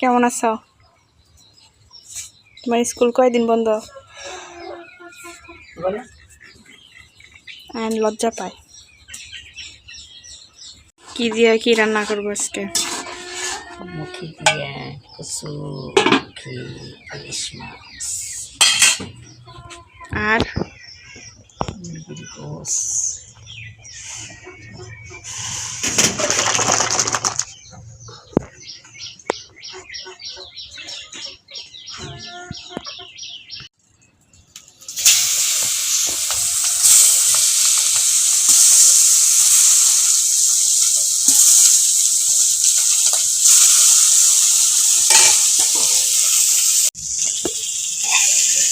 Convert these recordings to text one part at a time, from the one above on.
কেমন আছো? তোমার স্কুল কয়দিন বন্ধ? অ্যান্ড লজ্জা পায়। কি দিয়ে কি রান্না করব আজকে? মুখি দিয়ে কচু মুখি ইলিশ মাছ। আর? Bigos.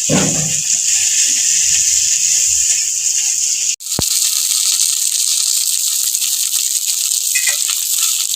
Yeah. あ。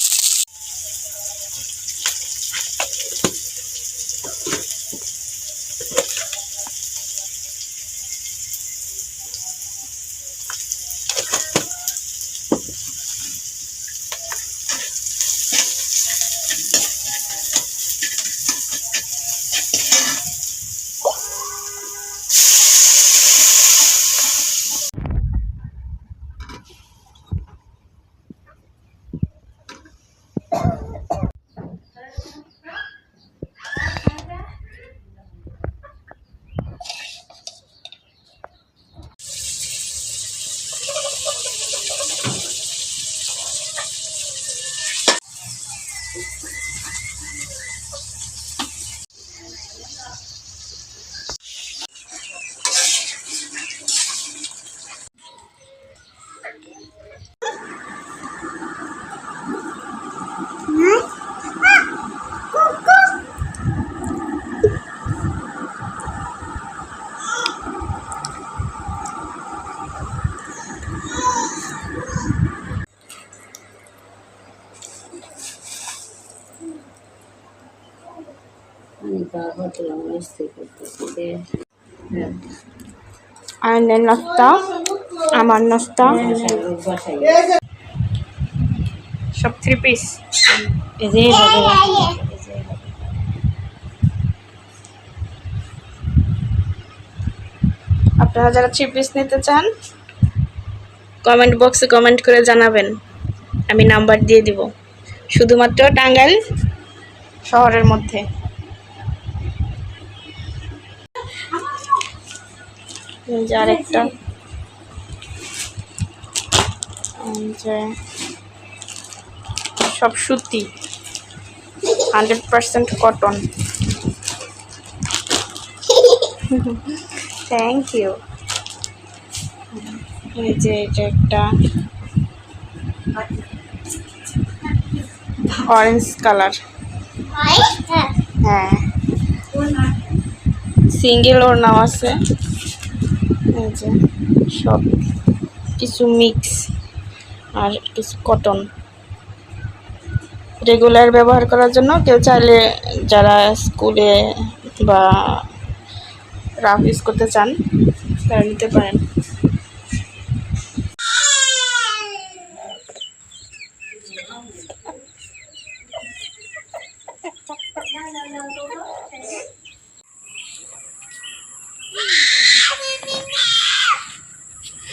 আয়নের নাস্তা, আমার নাস্তা। সব থ্রি পিস। আপনারা যারা থ্রি পিস নিতে চান কমেন্ট বক্সে কমেন্ট করে জানাবেন। আমি নাম্বার দিয়ে দিব। শুধুমাত্র টাঙ্গাইল শহরের মধ্যে। এই যে আরেকটা। এই যে সব সুতি। Hundred percent cotton. Thank you এই যে এটা একটা অরেঞ্জ কালার হ্যাঁ। সিঙ্গেল ওর নাম আছে। এই যে সব। কিছু মিক্স আর কিছু কটন রেগুলার ব্যবহার করার জন্য কেউ চাইলে যারা স্কুলে বা রাফ ইউজ করতে চান তারা নিতে পারেন।